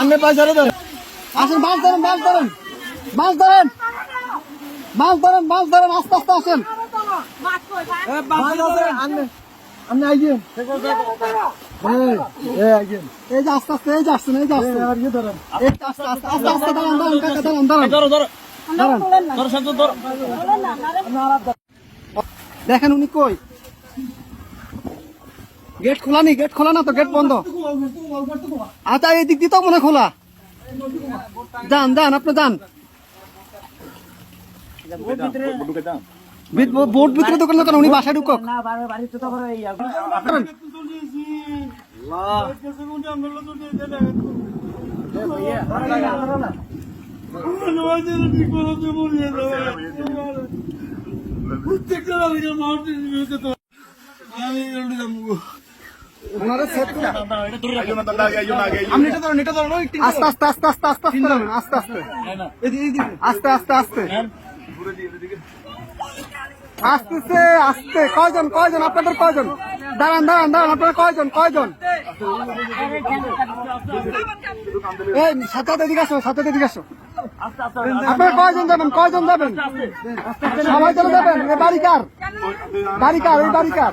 আপনি পয়সারে ধরেন আসেন মাছ ধরেন মাছ ধরেন। মাছ ধরেন। মাছ ধরেন মাছ ধরেন আস্তে আস্তে আসেন। আপনি এই, যে। আস্তে আস্তে এই যে আসছেন এই যে আসছেন। এই আস্তে আস্তে আস্তে আস্তে দাঁড়ান দাঁড়ান কাকা দাঁড়ান দাঁড়ান ধরো ধরো। দাঁড়ান ধরো শান্ত ধরো। দেখেন উনি কই? গেট খোলা নি গেট খোলা না তো গেট বন্ধ। আচ্ছা এই দিক দিয়ে তো মনে খোলা। যান যান, আপনি bo- বোট ভিতরে দোকান দোকান উনি বাসায় ঢুকক। করেন। ওনারা আস্তে করে- আপনি এটা ধরুন, এটা ধরুন, ওই একটু- আস্তে আস্তে আস্তে আস্তে আস্তে আস্তে নামেন, আস্তে আস্তে। আস্তে আস্তে আস্তে। আস্তে আস্তে। কয়জন কয়জন? আপনাদের কয়জন? দাঁড়ান দাঁড়ান দাঁড়ান আপনারা কয়জন কয়জন এই সাথে এদিকে আসো সাথে এদিকে আসো আপনারা কয়জন যাবেন কয়জন যাবেন সবাই চলে যাবেন এ বাড়ি কার বাড়ি কার এই বাড়ি কার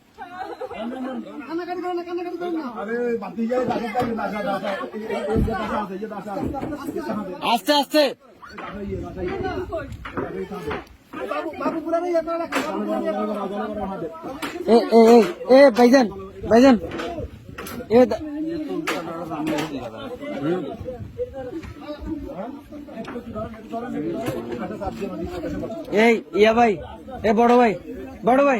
আস্তে আস্তে। এ ভাইজান ভাইজান। এ এই ইয়া ভাই এ বড় ভাই বড় ভাই।